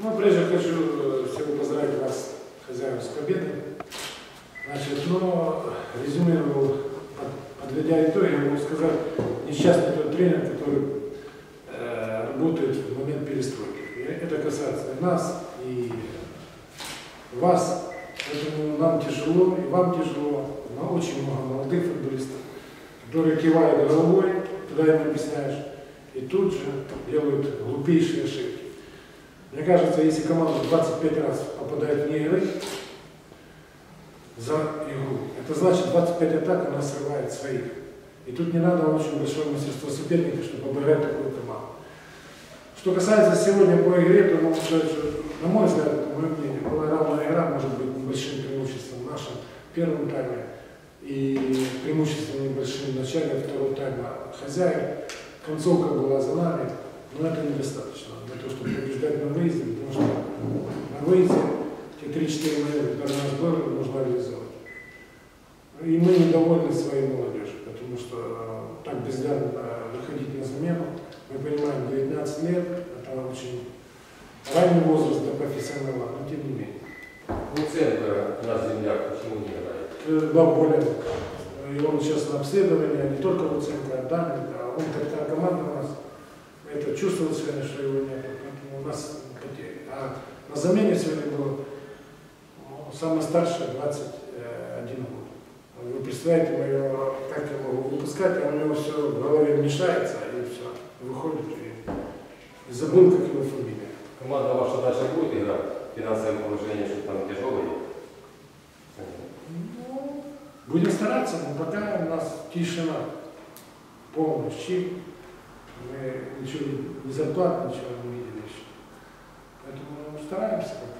Ну, прежде хочу э, всего поздравить вас, хозяев, с победой. Значит, но резюмировал, под- подведя итоги, я могу сказать, несчастный тот тренер, который э, работает в момент перестройки. И это касается и нас, и вас. Поэтому нам тяжело, и вам тяжело. Но очень много молодых футболистов, которые кивают головой, когда им объясняешь, и тут же делают глупейшие ошибки. Мне кажется, если команда 25 раз попадает вне игры за игру, это значит 25 атак она срывает своих. И тут не надо очень большое мастерство соперника, чтобы обыграть такую команду. Что касается сегодня по игре, то могу сказать, что, на мой взгляд, это мое мнение, была равная игра, может быть, небольшим преимуществом в нашем первом тайме и преимуществом небольшим в начале второго тайма хозяев. Концовка была за нами, но это недостаточно для того, чтобы побеждать на выезде, потому что выезде те 3-4 моменты, которые у нас были, нужно реализовать. И мы недовольны своей молодежью, потому что э, так бездарно выходить на замену. Мы понимаем, 19 лет, это очень ранний возраст для профессионала, но тем не менее. Луценко на землях почему не играет? Э, Два более. И он сейчас на обследовании, не только Луценко, а Данин, а он капитан команды у нас. Это чувствовал сегодня, что его нет. Поэтому у нас потери. На замене сегодня было самое старшее 21 год. Вы представляете, мое, как я могу выпускать, а у него все в голове мешается, и все. Выходит и, и забыл, как его фамилия. Команда ваша дальше будет играть? Финансовое положение, что там тяжелое? Ну, будем стараться, но пока у нас тишина, полный щит. Мы ничего, ни зарплат, ничего не видели еще. Стараемся как.